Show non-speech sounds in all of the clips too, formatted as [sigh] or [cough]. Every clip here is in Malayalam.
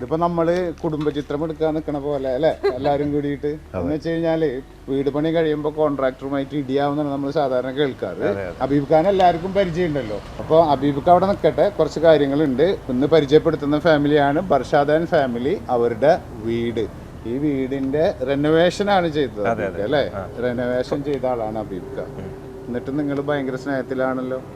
ഇതിപ്പോ നമ്മൾ കുടുംബചിത്രം എടുക്കാൻ നിക്കണ പോലെ അല്ലെ? എല്ലാരും കൂടിയിട്ട്. എന്ന് വെച്ച് കഴിഞ്ഞാൽ വീട് പണി കഴിയുമ്പോ കോൺട്രാക്ടറുമായിട്ട് ഇടിയാവുന്നതാണ് നമ്മൾ സാധാരണ കേൾക്കാറ്. അബീബ് ഖാൻ എല്ലാവർക്കും പരിചയമുണ്ടല്ലോ. അപ്പോൾ അബീബ് ഖാൻ അവിടെ നിൽക്കട്ടെ കുറച്ച് കാര്യങ്ങളുണ്ട്. ഇന്ന് പരിചയപ്പെടുത്തുന്ന ഫാമിലിയാണ് ബർഷാദാൻ ഫാമിലി അവരുടെ വീട്. ഈ വീടിന്റെ റെനോവേഷൻ ആണ് ചെയ്തത് അല്ലെ? റെനോവേഷൻ ചെയ്ത ആളാണ് അബീബ് ഖാൻ എന്നിട്ട് നിങ്ങൾ ഭയങ്കര സ്നേഹത്തിലാണല്ലോ. [laughs]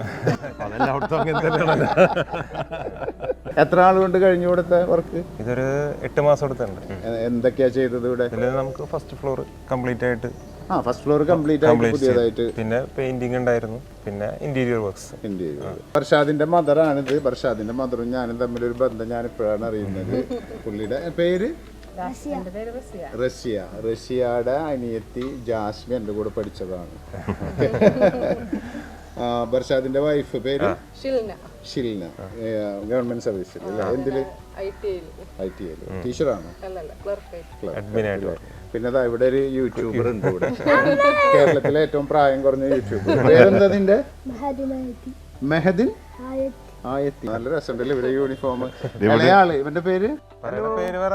[laughs] എത്ര ആൾ കൊണ്ട് കഴിഞ്ഞു കൊടുത്ത വർക്ക്? ഇതൊരു എട്ട് മാസം എടുത്തുണ്ട് എന്തൊക്കെയാ ചെയ്തത് ഇവിടെ? ഇതിൽ നമുക്ക് ഫസ്റ്റ് ഫ്ലോർ കംപ്ലീറ്റ് ആയിട്ട് ആ ഫസ്റ്റ് ഫ്ലോർ കംപ്ലീറ്റ് ആയിട്ട് പുതിയതായിട്ട് പിന്നെ പെയിന്റിംഗ് ഉണ്ടായിരുന്നു. പിന്നെ ഇന്റീരിയർ വർക്ക്സ് ഇന്റീരിയർ ബർഷാദിന്റെ മദറാണിത് ബർഷാദിന്റെ മദറും ഞാനും ഒരു ബന്ധം ഞാൻ ഇപ്പോഴാണ് അറിയുന്നത്. പുള്ളിയുടെ പേര്? റഷ്യ റഷ്യയുടെ അനിയത്തി ജാസ്മി എന്റെ കൂടെ പഠിച്ചതാണ്. [laughs] ബർഷാദിന്റെ വൈഫ് പേര്? ഷിൽന. ഷിൽന. ഗവൺമെന്റ് സർവീസിൽ അല്ലേ എന്തിൽ? ഐ ടി ഐ ടീച്ചറാണോ. പിന്നെ അതാ ഇവിടെ ഒരു യൂട്യൂബർ ഉണ്ട് ഇവിടെ. [laughs] കേരളത്തിലെ ഏറ്റവും പ്രായം കുറഞ്ഞ യൂട്യൂബർ പേരെന്താ നിന്റെ? മെഹദിൻ? ആയത്തി. നല്ല രസമുണ്ടല്ലേ ഇവിടെ യൂണിഫോം ഇളയാൾ ഇവന്റെ പേര്? പേര് പറ.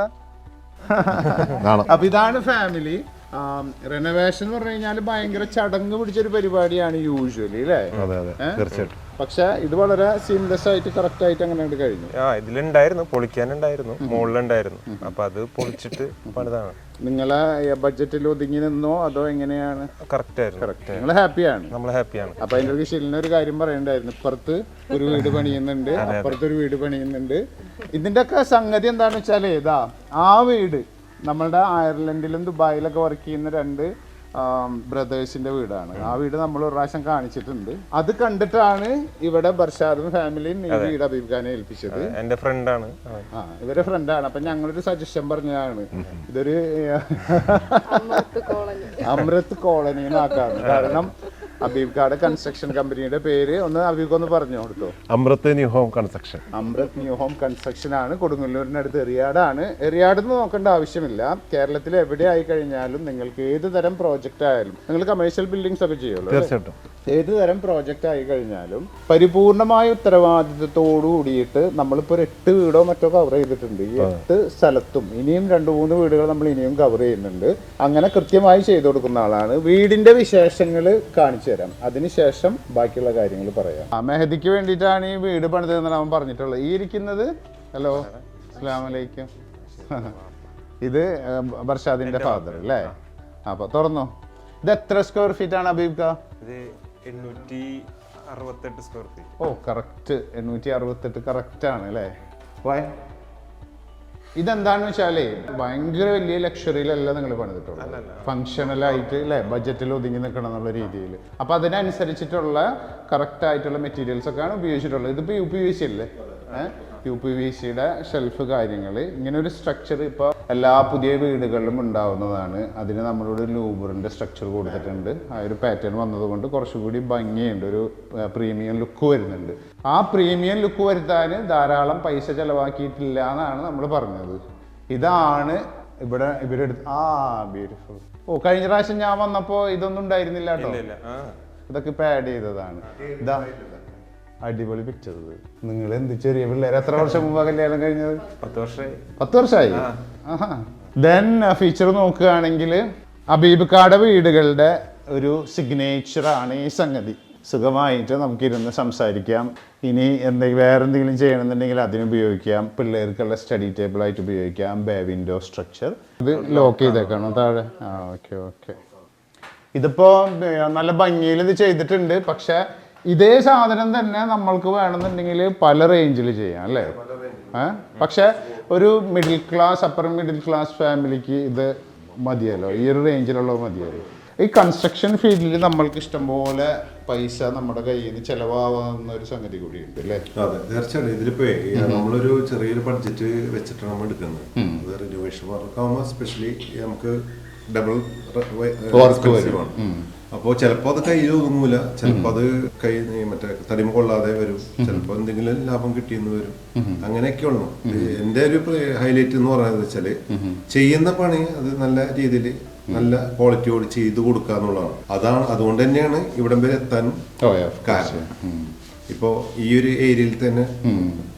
[laughs] അപ്പൊ ഇതാണ് ഫാമിലി റെനോവേഷൻ എന്ന് പറഞ്ഞു കഴിഞ്ഞാൽ ഭയങ്കര ചടങ്ങ് പിടിച്ചൊരു പരിപാടിയാണ് യൂഷ്വലി അല്ലേ തീർച്ചയായിട്ടും. പക്ഷെ ഇത് വളരെ സീംലെസ് ആയിട്ട് കറക്റ്റ് ആയിട്ട് അങ്ങനെ കഴിഞ്ഞു. ആ ഇതിലുണ്ടായിരുന്നു പൊളിക്കാനുണ്ടായിരുന്നു മുകളിലുണ്ടായിരുന്നു. അപ്പൊ അത് പൊളിച്ചിട്ട് പണിതാണ്. നിങ്ങളെ ബഡ്ജറ്റിൽ ഒതുങ്ങി നിന്നോ അതോ എങ്ങനെയാണ്? കറക്റ്റ് ആയിരുന്നു. നിങ്ങൾ ഹാപ്പിയാണ് നമ്മൾ ഹാപ്പിയാണ് അപ്പൊ അതിന്റെ ഒരു ഷിലിന് ഒരു കാര്യം പറയണ്ടായിരുന്നു. ഇപ്പുറത്ത് ഒരു വീട് പണിയുന്നുണ്ട് അപ്പുറത്ത് ഒരു വീട് പണിയുന്നുണ്ട്. ഇതിന്റെ ഒക്കെ സംഗതി എന്താണെന്ന് വെച്ചാൽ ഏതാ ആ വീട് നമ്മളുടെ അയർലൻഡിലും ദുബായിലൊക്കെ വർക്ക് ചെയ്യുന്ന രണ്ട് ബ്രദേഴ്സിന്റെ വീടാണ്. ആ വീട് നമ്മൾ ഒരു പ്രാവശ്യം കാണിച്ചിട്ടുണ്ട്. അത് കണ്ടിട്ടാണ് ഇവിടെ ബർഷാദും ഫാമിലിയും ഈ വീട് അബീബ് ഖാനെ ഏൽപ്പിച്ചത് എന്റെ ഫ്രണ്ടാണ് ആ. ഇവരെ ഫ്രണ്ടാണ് അപ്പൊ ഞങ്ങളൊരു സജഷൻ പറഞ്ഞതാണ്. ഇതൊരു അമൃത് കോളനി. എന്നാക്കാണ് കാരണം അബീബ് കാട് കൺസ്ട്രക്ഷൻ കമ്പനിയുടെ പേര് ഒന്ന് അബീബ് ഒന്ന് പറഞ്ഞു കൊടുത്തു Amrit new home construction Amrit new home construction ആണ്. കൊടുങ്ങല്ലൂരിനടുത്ത് എറിയാടാണ്. എറിയാട് എന്ന് നോക്കേണ്ട ആവശ്യമില്ല. കേരളത്തിൽ എവിടെ ആയി കഴിഞ്ഞാലും നിങ്ങൾക്ക് ഏത് തരം പ്രോജക്റ്റ് ആയാലും നിങ്ങൾ കമേഴ്ഷ്യൽ ബിൽഡിംഗ്സ് ഒക്കെ ചെയ്യുമല്ലോ? തീർച്ചയായിട്ടും. ഏത് തരം പ്രോജക്റ്റ് ആയി കഴിഞ്ഞാലും പരിപൂർണമായ ഉത്തരവാദിത്വത്തോടു കൂടിയിട്ട് നമ്മളിപ്പോൾ ഒരു എട്ട് വീടോ മറ്റോ കവർ ചെയ്തിട്ടുണ്ട്. ഈ എട്ട് സ്ഥലത്തും ഇനിയും രണ്ട് മൂന്ന് വീടുകൾ നമ്മൾ ഇനിയും കവർ ചെയ്യുന്നുണ്ട്. അങ്ങനെ കൃത്യമായി ചെയ്തു കൊടുക്കുന്ന ആളാണ്. വീടിന്റെ വിശേഷങ്ങൾ കാണിച്ചു തരാം. അതിനുശേഷം ബാക്കിയുള്ള കാര്യങ്ങൾ പറയാം. ആ മെഹദിക്ക് വേണ്ടിയിട്ടാണ് ഈ വീട് പണിതെന്നാണ് അവൻ പറഞ്ഞിട്ടുള്ളത്. ഈ ഇരിക്കുന്നത് ഹലോ അസ്ലാമലൈക്കും ഇത് ബർഷാദിന്റെ ഫാദർ അല്ലേ? അപ്പൊ തുറന്നോ. ഇത് എത്ര സ്ക്വയർ ഫീറ്റ് ആണ് അബീബ് കാ? ഇത് എണ്ണൂറ്റി അറുപത്തെട്ട് സ്ക്വയർ ഫീറ്റ് ഓ കറക്റ്റ് എണ്ണൂറ്റി അറുപത്തെട്ട് കറക്റ്റ് ആണ് അല്ലേ? വൈ ഇതെന്താന്ന് വെച്ചാലേ ഭയങ്കര വലിയ ലക്ഷറിയിലല്ല നിങ്ങൾ പണിതിട്ടുള്ളത്. ഫങ്ഷണൽ ആയിട്ട് അല്ലേ ബജറ്റിൽ ഒതുങ്ങി നിൽക്കണം എന്നുള്ള രീതിയിൽ. അപ്പൊ അതിനനുസരിച്ചിട്ടുള്ള കറക്റ്റ് ആയിട്ടുള്ള മെറ്റീരിയൽസ് ഒക്കെയാണ് ഉപയോഗിച്ചിട്ടുള്ളത്. ഇതിപ്പോ യു പി വി സി അല്ലേ യു പി വി സിയുടെ ഷെൽഫ് കാര്യങ്ങൾ ഇങ്ങനെ ഒരു സ്ട്രക്ചർ ഇപ്പോൾ എല്ലാ പുതിയ വീടുകളിലും ഉണ്ടാവുന്നതാണ്. അതിന് നമ്മളോട് ലൂബറിന്റെ സ്ട്രക്ചർ കൊടുത്തിട്ടുണ്ട്. ആ ഒരു പാറ്റേൺ വന്നതുകൊണ്ട് കുറച്ചുകൂടി ഭംഗിയുണ്ട്. ഒരു പ്രീമിയം ലുക്ക് വരുന്നുണ്ട്. ആ പ്രീമിയം ലുക്ക് വരുത്താൻ ധാരാളം പൈസ ചിലവാക്കിയിട്ടില്ല എന്നാണ് നമ്മൾ പറഞ്ഞത്. ഇതാണ് ഇവിടെ ഇവരെടുത്ത് ആ ബ്യൂട്ടിഫുൾ ഓ കഴിഞ്ഞ പ്രാവശ്യം ഞാൻ വന്നപ്പോൾ ഇതൊന്നും ഉണ്ടായിരുന്നില്ല കേട്ടോ. ഇതൊക്കെ ഇപ്പം ആഡ് ചെയ്തതാണ്. ഇതാ അടിപൊളി പിക്ചർ ഇത്. നിങ്ങൾ എന്ത് ചെറിയ പിള്ളേർ എത്ര വർഷം മുമ്പ് കല്യാണം കഴിഞ്ഞത്? പത്ത് വർഷമായി പത്ത് വർഷമായി ദെൻ ഫീച്ചർ നോക്കുകയാണെങ്കിൽ അബീബ് കാട വീടുകളുടെ ഒരു സിഗ്നേച്ചർ ആണ് ഈ സംഗതി. സുഖമായിട്ട് നമുക്കിരുന്ന് സംസാരിക്കാം. ഇനി എന്തെങ്കിലും വേറെ എന്തെങ്കിലും ചെയ്യണമെന്നുണ്ടെങ്കിൽ അതിന് ഉപയോഗിക്കാം. പിള്ളേർക്കുള്ള സ്റ്റഡി ടേബിൾ ആയിട്ട് ഉപയോഗിക്കാം. ബേ വിൻഡോ സ്ട്രക്ചർ ഇത് ലോക്ക് ചെയ്തേക്കണം താഴെ. ആ ഓക്കെ ഓക്കെ ഇതിപ്പോ നല്ല ഭംഗിയിൽ ഇത് ചെയ്തിട്ടുണ്ട്. പക്ഷെ ഇതേ സാധനം തന്നെ നമ്മൾക്ക് വേണമെന്നുണ്ടെങ്കിൽ പല റേഞ്ചിൽ ചെയ്യാം അല്ലേ? പക്ഷെ ഒരു middle class upper middle class ഫാമിലിക്ക് ഇത് മതിയല്ലോ. ഈ ഒരു റേഞ്ചിലുള്ളത് മതിയല്ലോ. ഈ കൺസ്ട്രക്ഷൻ ഫീൽഡിൽ നമ്മൾക്ക് ഇഷ്ടംപോലെ പൈസ നമ്മുടെ കയ്യിൽ നിന്ന് ചെലവാകുന്ന ഒരു സംഗതി കൂടിയുണ്ട് അല്ലേ? അതെ തീർച്ചയായിട്ടും. ഇതിലിപ്പോ നമ്മളൊരു ചെറിയൊരു ബഡ്ജറ്റ് വെച്ചിട്ടാണ് നമ്മൾ എടുക്കുന്നത്. അത് റിനോവേഷൻ വർക്ക് ആകുമ്പോൾ സ്പെഷ്യലി നമുക്ക് ഡബിൾ വർക്ക് വരും. അപ്പോൾ ചിലപ്പോൾ അത് കയ്യിൽ ഒതുങ്ങൂല. ചിലപ്പോൾ അത് കൈ മറ്റേ തടിമ കൊള്ളാതെ വരും. ചിലപ്പോൾ എന്തെങ്കിലും ലാഭം കിട്ടിയെന്ന് വരും. അങ്ങനെയൊക്കെ ഉള്ളു. എന്റെ ഒരു ഹൈലൈറ്റ് എന്ന് പറയുന്നത് വെച്ചാൽ ചെയ്യുന്ന പണി അത് നല്ല രീതിയിൽ നല്ല ക്വാളിറ്റിയോട് ചെയ്തു കൊടുക്കുക എന്നുള്ളതാണ്. അതാണ് അതുകൊണ്ട് തന്നെയാണ് ഇവിടം വരെ of course. കാരണം. ഇപ്പോൾ ഈ ഒരു ഏരിയയിൽ തന്നെ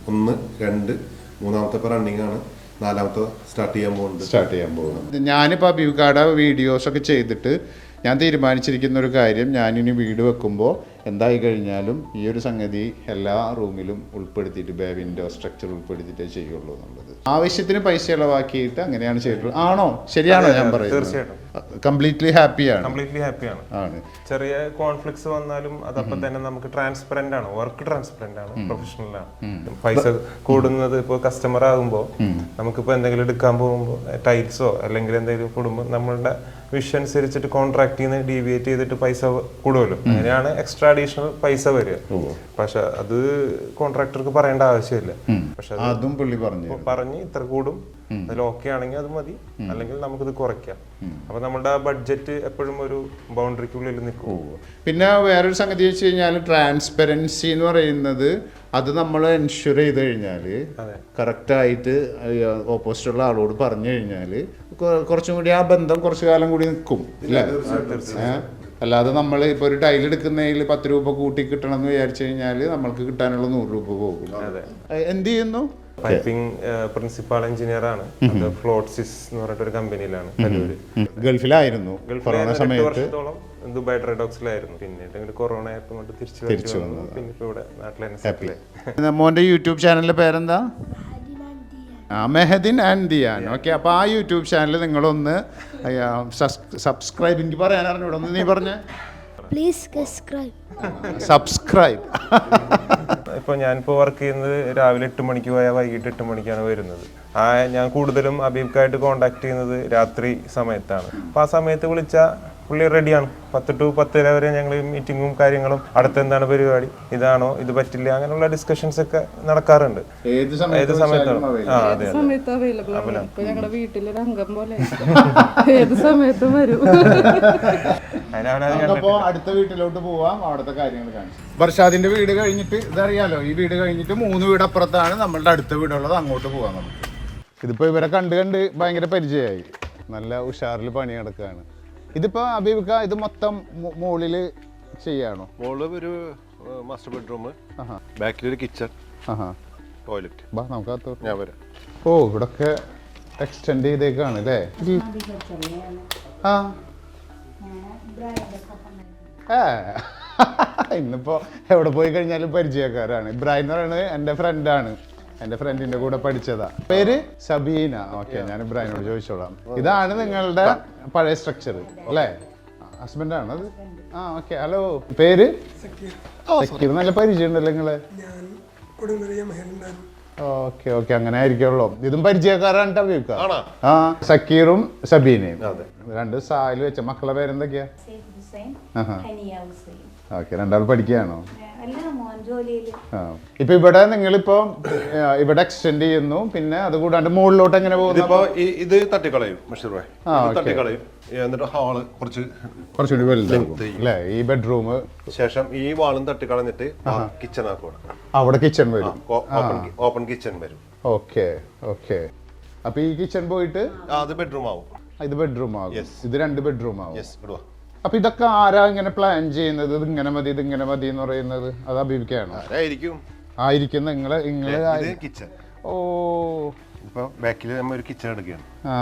ഒന്ന് രണ്ട് മൂന്നാമത്തെ റണ്ണിങ് ആണ്. നാലാമത്തെ സ്റ്റാർട്ട് ചെയ്യാൻ പോകുന്നത് സ്റ്റാർട്ട് ചെയ്യാൻ പോകുന്നത് ഞാനിപ്പോൾ വീഡിയോസ് ഒക്കെ ചെയ്തിട്ട് ഞാൻ തീരുമാനിച്ചിരിക്കുന്ന ഒരു കാര്യം ഞാനിനി വീട് വെക്കുമ്പോൾ എന്തായി കഴിഞ്ഞാലും ഈ ഒരു സംഗതി എല്ലാ റൂമിലും ഉൾപ്പെടുത്തിയിട്ട് ബേ വിൻഡോ സ്ട്രക്ചർ ഉൾപ്പെടുത്തിയിട്ടേ ചെയ്യുള്ളൂ എന്നുള്ളത്. ആവശ്യത്തിന് പൈസ ഇളവാക്കിയിട്ട് അങ്ങനെയാണ് ചെയ്തിട്ടുള്ളത്. ആണോ? ശരിയാണോ ഞാൻ പറയുന്നത്? തീർച്ചയായിട്ടും. കംപ്ലീറ്റ്ലി ഹാപ്പിയാണ് കംപ്ലീറ്റ്ലി ഹാപ്പിയാണ് ആണ്. ചെറിയ കോൺഫ്ലിക്സ് വന്നാലും അതപ്പം തന്നെ നമുക്ക് ട്രാൻസ്പെറന്റ് ആണ്. വർക്ക് ട്രാൻസ്പെറന്റ് ആണ്. പ്രൊഫഷണൽ ആണ്. പൈസ കൂടുന്നത് ഇപ്പോൾ കസ്റ്റമർ ആകുമ്പോൾ നമുക്കിപ്പോൾ എന്തെങ്കിലും എടുക്കാൻ പോകുമ്പോൾ ടൈൽസോ അല്ലെങ്കിൽ എന്തെങ്കിലും കൂടുമ്പോൾ നമ്മളുടെ വിഷ അനുസരിച്ചിട്ട് കോൺട്രാക്റ്റിൽ നിന്ന് ഡീവിയേറ്റ് ചെയ്തിട്ട് പൈസ കൂടുമല്ലോ അങ്ങനെയാണ് എക്സ്ട്രാ അഡീഷണൽ പൈസ വരിക. പക്ഷെ അത് കോൺട്രാക്ടർക്ക് പറയേണ്ട ആവശ്യമില്ല. പക്ഷെ അതും പുള്ളി പറഞ്ഞു പറഞ്ഞ് ഇത്ര കൂടും. അതിൽ ഓക്കെ ആണെങ്കിൽ അത് മതി. അല്ലെങ്കിൽ നമുക്കിത് കുറയ്ക്കാം. അപ്പൊ നമ്മുടെ ബഡ്ജറ്റ് എപ്പോഴും ഒരു ബൗണ്ടറിക്കുള്ളിൽ നിൽക്കും. പിന്നെ വേറൊരു സംഗതി വെച്ച് കഴിഞ്ഞാൽ ട്രാൻസ്പെറൻസി എന്ന് പറയുന്നത് അത് നമ്മൾ എൻഷുർ ചെയ്ത് കഴിഞ്ഞാൽ കറക്റ്റായിട്ട് ഓപ്പോസിറ്റുള്ള ആളോട് പറഞ്ഞു കഴിഞ്ഞാൽ കുറച്ചും കൂടി ആ ബന്ധം കുറച്ചു കാലം കൂടി നിൽക്കും. അല്ലേ? അല്ലാതെ നമ്മൾ ഇപ്പോൾ ഒരു ടൈൽ എടുക്കുന്നതിൽ പത്ത് രൂപ കൂട്ടി കിട്ടണം എന്ന് വിചാരിച്ചു കഴിഞ്ഞാൽ നമ്മൾക്ക് കിട്ടാനുള്ള നൂറ് രൂപ പോകും. എന്ത് ചെയ്യുന്നു? പൈപ്പിംഗ് പ്രിൻസിപ്പാൾ എഞ്ചിനീയർ ആണ്. ഫ്ലോട്ട്സിസ് എന്ന് പറഞ്ഞിട്ട് ഒരു കമ്പനിയിലാണ് ഗൾഫിലായിരുന്നു കൊറോണ സമയത്തോളം സമയത്ത്. ദുബായ് ട്രൈഡോക്സിലായിരുന്നു പിന്നീട് ഇങ്ങോട്ട് കൊറോണ ആയപ്പോൾ തിരിച്ചു തിരിച്ചു വന്നു. പിന്നെ ഇപ്പൊ ഇവിടെ സെറ്റിൽ യൂട്യൂബ് ചാനലിന്റെ പേരെന്താ? മെഹദിൻ ആൻഡ് ദിയാൻ. ഓക്കെ അപ്പോൾ ആ യൂട്യൂബ് ചാനൽ നിങ്ങളൊന്ന് സബ്സ്ക്രൈബ് എനിക്ക് പറയാൻ അറിഞ്ഞൂടെ. നീ പറഞ്ഞ. പ്ലീസ് സബ്സ്ക്രൈബ് സബ്സ്ക്രൈബ് ഇപ്പോൾ ഞാനിപ്പോൾ വർക്ക് ചെയ്യുന്നത് രാവിലെ എട്ട് മണിക്ക് പോയാൽ വൈകിട്ട് എട്ട് മണിക്കാണ് വരുന്നത്. ആ ഞാൻ കൂടുതലും അബീബ്ക്കായിട്ട് കോണ്ടാക്ട് ചെയ്യുന്നത് രാത്രി സമയത്താണ്. അപ്പോൾ ആ സമയത്ത് വിളിച്ചാൽ പുള്ളി റെഡിയാണ് പത്ത് ടു പത്തര വരെ ഞങ്ങൾ മീറ്റിങ്ങും കാര്യങ്ങളും അടുത്ത എന്താണ് പരിപാടി? ഇതാണോ? ഇത് പറ്റില്ല. അങ്ങനെയുള്ള ഡിസ്കഷൻസ് ഒക്കെ നടക്കാറുണ്ട്. ഏത് സമയത്താണ് ആ അതെ ഏത് സമയത്ത് അവൈലബിൾ ആണ്? ഇപ്പൊ ഞങ്ങളുടെ വീട്ടിലൊരു അംഗം പോലെ. [laughs] ഏത് സമയത്തും വരും. അതിനവനത് അപ്പോൾ അടുത്ത വീട്ടിലോട്ട് പോവാം. അവിടുത്തെ കാര്യങ്ങൾ കാണിച്ചു. ബർഷാദിന്റെ വീട് കഴിഞ്ഞിട്ട് ഇതറിയാലോ? ഈ വീട് കഴിഞ്ഞിട്ട് മൂന്ന് വീട് അപ്പുറത്താണ് നമ്മളുടെ അടുത്ത വീടുള്ളത്. അങ്ങോട്ട് പോവാം നമുക്ക്. ഇതിപ്പോ ഇവരെ കണ്ട് കണ്ട് ഭയങ്കര പരിചയമായി. നല്ല ഉഷാറിൽ പണി നടക്കുകയാണ് ഇതിപ്പോ അബീബിക്ക ഇത് മൊത്തം മുകളിൽ ചെയ്യാണോ? മുകളിൽ ഒരു മാസ്റ്റർ ബെഡ്റൂം ബാക്കിൽ ഒരു കിച്ചൺ ആഹാ. ടോയ്ലറ്റ് ബാ നമുക്ക് ഞാൻ വരാം. ഓ ഇവിടൊക്കെ എക്സ്റ്റെൻഡ് ചെയ്തേക്കാണ് അല്ലേ? ആ. ഏ. [laughs] ഇന്നിപ്പോ എവിടെ പോയി കഴിഞ്ഞാലും പരിചയക്കാരാണ്. ഇബ്രാഹിം എന്ന് പറയുന്നത് എന്റെ ഫ്രണ്ടാണ് എന്റെ ഫ്രണ്ടിന്റെ കൂടെ പഠിച്ചതാ. പേര് സബീന. ഓക്കെ ഞാൻ ഇബ്രാഹിമിനോട് ചോദിച്ചോളാം. ഇതാണ് നിങ്ങളുടെ പഴയ സ്ട്രക്ചർ അല്ലേ? ഹസ്ബൻഡ് ആണ് അത്? ആ ഓക്കെ ഹലോ പേര്? സക്കീർ. നല്ല പരിചയമുണ്ടല്ലോ നിങ്ങൾ? നിങ്ങളെ ഓക്കെ ഓക്കെ അങ്ങനെ ആയിരിക്കുള്ളൂ. ഇതും പരിചയക്കാരാണ് ടവ്യൂക്ക ആ സക്കീറും സബീനയും. രണ്ട് സായിൽ വെച്ച മക്കളെ പേരെന്തൊക്കെയാ? ഓക്കെ രണ്ടാൾ പഠിക്കുകയാണോ? ഇപ്പൊ ഇവിടെ നിങ്ങൾ ഇപ്പോ ഇവിടെ എക്സ്റ്റെൻഡ് ചെയ്യുന്നു. പിന്നെ അത് കൂടാണ്ട് മുകളിലോട്ട് എങ്ങനെ പോകുന്നു? ഇത് തട്ടിക്കളയും തട്ടിക്കളയും. എന്നിട്ട് ഹാൾ കുറച്ച് കുറച്ചുകൂടി വലുതാകും. അല്ലേ? ഈ ബെഡ്റൂം ശേഷം ഈ വാളും തട്ടിക്കളഞ്ഞിട്ട് കിച്ചൺ ആക്കുവാണ് അവിടെ കിച്ചൺ വരും. ഓപ്പൺ കിച്ചൺ വരും. Okay okay. അപ്പൊ ഈ കിച്ചൺ പോയിട്ട് ആ, അത് ബെഡ്റൂം ആവും. ഇത് ബെഡ്റൂം ആവും ഇത് രണ്ട് ബെഡ്റൂം ആവും. അപ്പൊ ഇതൊക്കെ ആരാ ഇങ്ങനെ പ്ലാൻ ചെയ്യുന്നത്? ഇത് ഇങ്ങനെ മതി ഇത് ഇങ്ങനെ മതി എന്ന് പറയുന്നത്? അത് അഭിപ്രായമാണ് ആരായിരിക്കും? ആയിരിക്കും. നിങ്ങൾ നിങ്ങൾ ഇത് കിച്ചൺ ഓ. ഇപ്പൊ ബാക്കിൽ നമ്മൾ ഒരു കിച്ചൺ എടുക്കുകയാണ്. ആ.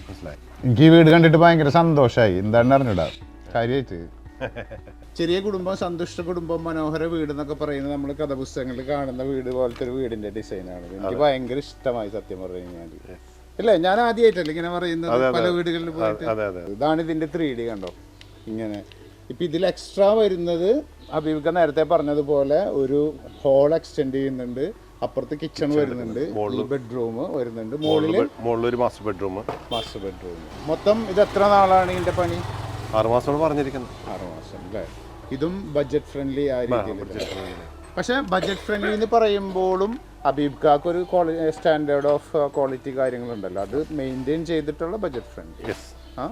മനസ്സിലായി? എനിക്ക് ഈ വീട് കണ്ടിട്ട് ഭയങ്കര സന്തോഷമായി എന്താണ് അറിഞ്ഞിടാ? കാര്യായിട്ട്. [laughs] ചെറിയ കുടുംബം സന്തുഷ്ട കുടുംബം മനോഹര വീട് എന്നൊക്കെ പറയുന്നത് നമ്മൾ കഥപുസ്തകങ്ങളിൽ കാണുന്ന വീട് പോലത്തെ ഒരു വീടിന്റെ ഡിസൈനാണ് എനിക്ക് ഭയങ്കര ഇഷ്ടമായി സത്യം പറഞ്ഞു കഴിഞ്ഞാൽ ഇല്ലേ? ഞാൻ ആദ്യമായിട്ടല്ലേ ഇങ്ങനെ പറയുന്നത് പല വീടുകളിൽ പോയിട്ട്. അതെ അതെ ഇതാണ് ഇതിന്റെ ത്രീ ഡി കണ്ടോ? ഇങ്ങനെ. ഇപ്പം ഇതിൽ എക്സ്ട്രാ വരുന്നത് അബീബിക്ക നേരത്തെ പറഞ്ഞതുപോലെ ഒരു ഹോൾ എക്സ്റ്റെൻഡ് ചെയ്യുന്നുണ്ട്. അപ്പുറത്ത് കിച്ചൺ വരുന്നുണ്ട്. ബെഡ്റൂം വരുന്നുണ്ട്. മുകളിൽ മുകളിൽ ഒരു മാസ്റ്റർ ബെഡ്റൂം മാസ്റ്റർ ബെഡ്റൂം മൊത്തം ഇത് എത്ര നാളാണ് ഇതിന്റെ പണി? ആറ് മാസമാണ് പറഞ്ഞിരിക്കുന്നത്. ആറ് മാസം അല്ലേ? ഇതും ബഡ്ജറ്റ് ഫ്രണ്ട്ലി ആ രീതിയിൽ പക്ഷെ ബഡ്ജറ്റ് ഫ്രണ്ട്ലി എന്ന് പറയുമ്പോഴും അബീബ് കാക്ക് ഒരു സ്റ്റാൻഡേർഡ് ഓഫ് ക്വാളിറ്റി കാര്യങ്ങളുണ്ടല്ലോ. അത് മെയിന്റെയിൻ ചെയ്തിട്ടുള്ള ബഡ്ജറ്റ് ഫ്രണ്ട്ലി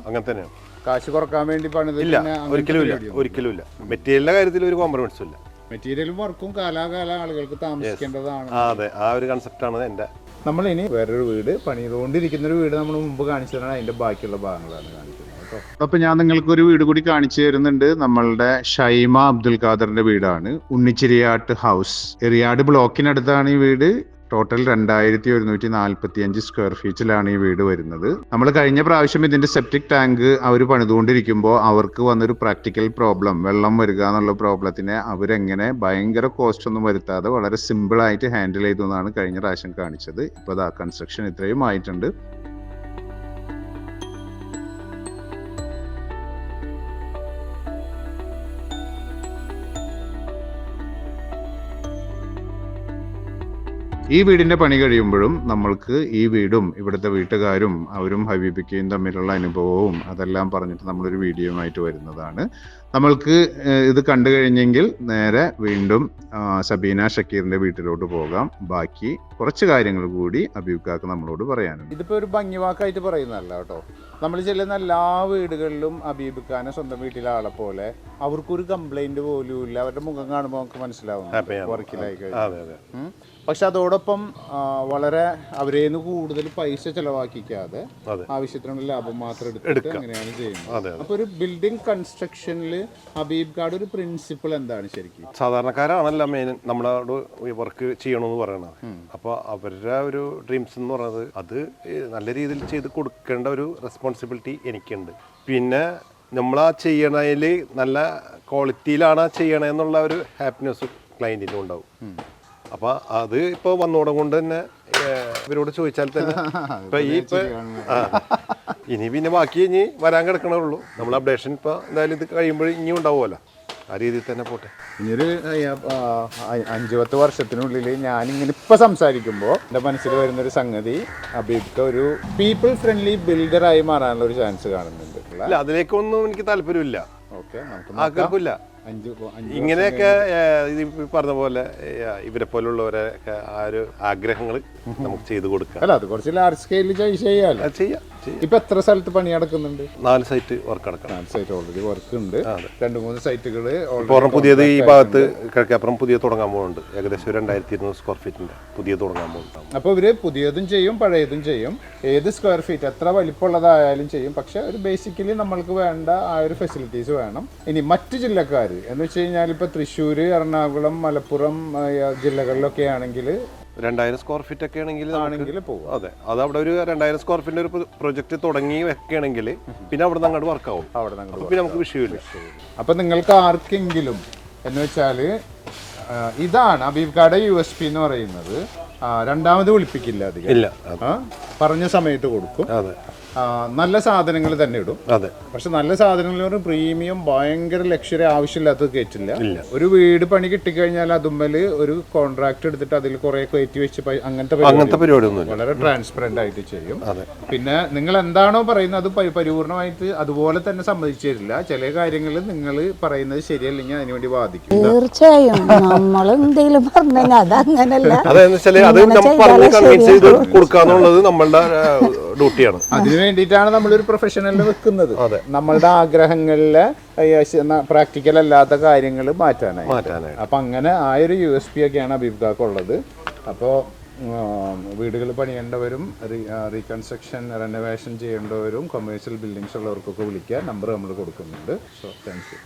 അങ്ങനെ തന്നെയാണ്. കാശ് കുറയ്ക്കാൻ വേണ്ടി പണിത് ഇല്ല ഒരിക്കലും ഇല്ല ഒരിക്കലും ഇല്ല. മെറ്റീരിയലിന്റെ കാര്യത്തിൽ ഒരു കോംപ്രമൈസും ഇല്ല. മെറ്റീരിയലും വർക്കും കാലാകാല ആളുകൾക്ക് താമസിക്കേണ്ടതാണ്. അതെ. ആ ഒരു കൺസെപ്റ്റാണ് എന്റെ നമ്മൾ ഇനി വേറൊരു വീട് പണിതുകൊണ്ടിരിക്കുന്ന ഒരു വീട് നമ്മൾ മുമ്പ് കാണിച്ചതാണ് അതിന്റെ ബാക്കിയുള്ള ഭാഗങ്ങളാണ് കാണിക്കുന്നത് അപ്പൊ ഞാൻ നിങ്ങൾക്ക് ഒരു വീട് കൂടി കാണിച്ചു തരുന്നുണ്ട്. നമ്മളുടെ ഷൈമ അബ്ദുൽ ഖാദറിന്റെ വീടാണ്. ഉണ്ണിച്ചിരിയാട്ട് ഹൗസ് എറിയാട് ബ്ലോക്കിനടുത്താണ് ഈ വീട്. ടോട്ടൽ രണ്ടായിരത്തി ഒരുന്നൂറ്റി നാൽപ്പത്തി അഞ്ച് സ്ക്വയർ ഫീറ്റിലാണ് ഈ വീട് വരുന്നത്. നമ്മൾ കഴിഞ്ഞ പ്രാവശ്യം ഇതിന്റെ സെപ്റ്റിക് ടാങ്ക് അവർ പണിതുകൊണ്ടിരിക്കുമ്പോൾ അവർക്ക് വന്നൊരു പ്രാക്ടിക്കൽ പ്രോബ്ലം വെള്ളം വരിക എന്നുള്ള പ്രോബ്ലത്തിനെ അവരെങ്ങനെ ഭയങ്കര കോസ്റ്റ് ഒന്നും വരുത്താതെ വളരെ സിമ്പിൾ ആയിട്ട് ഹാൻഡിൽ ചെയ്തു എന്നാണ് കഴിഞ്ഞ പ്രാവശ്യം കാണിച്ചത്. ഇപ്പോൾ ആ കൺസ്ട്രക്ഷൻ ഇത്രയും ആയിട്ടുണ്ട്. ഈ വീടിന്റെ പണി കഴിയുമ്പോഴും നമ്മൾക്ക് ഈ വീടും ഇവിടുത്തെ വീട്ടുകാരും അവരും ഹബീബിക്കയും തമ്മിലുള്ള അനുഭവവും അതെല്ലാം പറഞ്ഞിട്ട് നമ്മളൊരു വീഡിയോയുമായിട്ട് വരുന്നതാണ്. നമ്മൾക്ക് ഇത് കണ്ടു കഴിഞ്ഞെങ്കിൽ നേരെ വീണ്ടും സബീന ഷക്കീറിന്റെ വീട്ടിലോട്ട് പോകാം. ബാക്കി കുറച്ച് കാര്യങ്ങൾ കൂടി അബീബ്ക്കാക്ക് നമ്മളോട് പറയാനുണ്ട്. ഇതിപ്പോ ഒരു ഭംഗിവാക്കായിട്ട് പറയുന്നതല്ല കേട്ടോ. നമ്മൾ ചെല്ലുന്ന എല്ലാ വീടുകളിലും അബീബ് ഖാനെ സ്വന്തം വീട്ടിലെ ആളെ പോലെ അവർക്കൊരു കംപ്ലൈന്റ് പോലും ഇല്ല. അവരുടെ മുഖം കാണുമ്പോൾ നമുക്ക് മനസ്സിലാവും വർക്കിലായി. പക്ഷെ അതോടൊപ്പം വളരെ അവരെ കൂടുതൽ പൈസ ചെലവാക്കിക്കാതെ ആവശ്യത്തിനുള്ള ലാഭം മാത്രം എടുത്തിട്ട് അങ്ങനെയാണ് ചെയ്യുന്നത്. അപ്പൊ ഒരു ബിൽഡിംഗ് കൺസ്ട്രക്ഷനിൽ ഹബീബ് കാർഡ് ഒരു പ്രിൻസിപ്പിൾ എന്താണ് ശരിക്കും? സാധാരണക്കാരാണല്ല മെയിൻ നമ്മളോട് വർക്ക് ചെയ്യണമെന്ന് പറയുന്നത് അപ്പൊ അവരുടെ ഒരു ഡ്രീംസ് എന്ന് പറയുന്നത് അത് നല്ല രീതിയിൽ ചെയ്ത് കൊടുക്കേണ്ട ഒരു റെസ്പോൺസിബിലിറ്റി എനിക്കുണ്ട്. പിന്നെ നമ്മൾ ആ ചെയ്യണതിൽ നല്ല ക്വാളിറ്റിയിലാണ് ചെയ്യണമെന്നുള്ള ഒരു ഹാപ്പിനെസ് ക്ലയന്റിനും ഉണ്ടാവും. അപ്പോൾ അത് ഇപ്പോൾ വന്നോടം കൊണ്ട് തന്നെ ഇവരോട് ചോദിച്ചാൽ തന്നെ. [laughs] ഇപ്പൊ ഈ ഇപ്പൊ ഇനി പിന്നെ ബാക്കി ഇനി വരാൻ കിടക്കണേ ഉള്ളൂ. നമ്മൾ അപ്ഡേഷൻ ഇപ്പോൾ എന്തായാലും ഇത് കഴിയുമ്പോൾ ഇനിയും ഉണ്ടാവുമല്ലോ. ആ രീതിയിൽ തന്നെ പോട്ടെ. ഇനിയൊരു അഞ്ച് പത്ത് വർഷത്തിനുള്ളിൽ ഞാനിങ്ങനെ ഇപ്പൊ സംസാരിക്കുമ്പോൾ എന്റെ മനസ്സിൽ വരുന്ന ഒരു സംഗതി അബീബ്ക്ക് ഒരു പീപ്പിൾ ഫ്രണ്ട്ലി ബിൽഡർ ആയി മാറാനുള്ള ഒരു ചാൻസ് കാണുന്നുണ്ട്. ഇല്ല അതിലേക്കൊന്നും എനിക്ക് താല്പര്യമില്ല. ഓക്കെ നമുക്ക് അഞ്ച് ഇങ്ങനെയൊക്കെ പറഞ്ഞ പോലെ ഇവരെ പോലുള്ളവരെ ആ ഒരു ആഗ്രഹങ്ങൾ നമുക്ക് ചെയ്തു കൊടുക്കാം. അല്ല അത് കുറച്ച് ലാർജ് സ്കെയിലിൽ ചെയ്യാലോ. ചെയ്യാം. ഇപ്പൊ എത്ര സ്ഥലത്ത് പണി നടക്കുന്നുണ്ട്? നാല് സൈറ്റ് വർക്ക് നടക്കണം. നാല് സൈറ്റ് ഓൾറെഡി വർക്ക് ഉണ്ട്. രണ്ട് മൂന്ന് സൈറ്റുകൾ ഒരെണ്ണം പുതിയത് ഈ ഭാഗത്ത് കിഴക്കപ്പുറം പുതിയ തുടങ്ങാൻ പോകുന്നുണ്ട്. ഏകദേശം രണ്ടായിരത്തി ഇരുന്നൂറ് സ്ക്വയർ ഫീറ്റിന്റെ പുതിയ തുടങ്ങാൻ പോകുന്നുണ്ട് അപ്പോൾ ഇവർ പുതിയതും ചെയ്യും പഴയതും ചെയ്യും. ഏത് സ്ക്വയർ ഫീറ്റ് എത്ര വലിപ്പമുള്ളതായാലും ചെയ്യും. പക്ഷെ ഒരു ബേസിക്കലി നമ്മൾക്ക് വേണ്ട ആ ഒരു ഫെസിലിറ്റീസ് വേണം. ഇനി മറ്റു ജില്ലക്കാർ എന്ന് വെച്ച് കഴിഞ്ഞാൽ ഇപ്പൊ തൃശ്ശൂർ എറണാകുളം മലപ്പുറം ജില്ലകളിലൊക്കെ ആണെങ്കിൽ രണ്ടായിരം സ്ക്വയർ ഫീറ്റ് ഒക്കെ ആണെങ്കിൽ പോകും അതെ അത് അവിടെ ഒരു രണ്ടായിരം സ്ക്വയർ ഫീറ്റിന്റെ ഒരു പ്രൊജക്ട് തുടങ്ങി വെക്കുകയാണെങ്കിൽ പിന്നെ അവിടെ നിന്ന് അങ്ങോട്ട് വർക്കാവും അവിടെ പിന്നെ നമുക്ക് വിഷയമില്ല. അപ്പൊ നിങ്ങൾക്ക് ആർക്കെങ്കിലും എന്ന് വെച്ചാൽ ഇതാണ് അബീബ് കാർഡ് യു എസ് പി എന്ന് പറയുന്നത്. രണ്ടാമത് വിളിപ്പിക്കില്ല അധികം. ഇല്ല. പറഞ്ഞ സമയത്ത് കൊടുക്കും. അതെ. നല്ല സാധനങ്ങൾ തന്നെ ഇടും. അതെ. പക്ഷെ നല്ല സാധനങ്ങൾ ഒരു പ്രീമിയം ഭയങ്കര ലക്ഷറി ആവശ്യമില്ലാത്തത് കയറ്റില്ല. ഒരു വീട് പണി കിട്ടിക്കഴിഞ്ഞാൽ അതുമ്മൽ ഒരു കോൺട്രാക്ട് എടുത്തിട്ട് അതിൽ കുറെ കയറ്റി വെച്ച് അങ്ങനത്തെ പരിപാടി അങ്ങനത്തെ പരിപാടിയൊന്നുമില്ല. വളരെ ട്രാൻസ്പെറന്റ് ആയിട്ട് ചെയ്യും. അതെ. പിന്നെ നിങ്ങൾ എന്താണോ പറയുന്നത് അത് പരി- പരിപൂർണമായിട്ട് അതുപോലെ തന്നെ സമ്മതിച്ചു തരില്ല. ചില കാര്യങ്ങൾ നിങ്ങൾ പറയുന്നത് ശരിയല്ലെങ്കിൽ അതിനുവേണ്ടി വാദിക്കും തീർച്ചയായും. നമ്മൾ എന്തെങ്കിലും പറഞ്ഞാൽ അതങ്ങനല്ല. അത് നമ്മൾ പറഞ്ഞു കൺവിൻസ് ചെയ്ത് ശരിയാകൂ. കൊടുക്കാന്നുള്ളത് നമ്മളുടെ ഡ്യൂട്ടിയാണ്. അതിനു വേണ്ടിയിട്ടാണ് നമ്മളൊരു പ്രൊഫഷണലിൽ വെക്കുന്നത്. നമ്മളുടെ ആഗ്രഹങ്ങളിലെ പ്രാക്ടിക്കൽ അല്ലാത്ത കാര്യങ്ങൾ മാറ്റാനായി മാറ്റാനായിട്ട്. അപ്പൊ അങ്ങനെ ആ ഒരു യു എസ് പി ഒക്കെയാണ് അഭിപ്രായമുള്ളത് അപ്പോൾ വീടുകൾ പണിയേണ്ടവരും റീകൺസ്ട്രക്ഷൻ റെനോവേഷൻ ചെയ്യേണ്ടവരും കൊമേഴ്ഷ്യൽ ബിൽഡിങ്സ് ഉള്ളവർക്കൊക്കെ വിളിക്കുക. നമ്പർ നമ്മൾ കൊടുക്കുന്നുണ്ട്. So thank you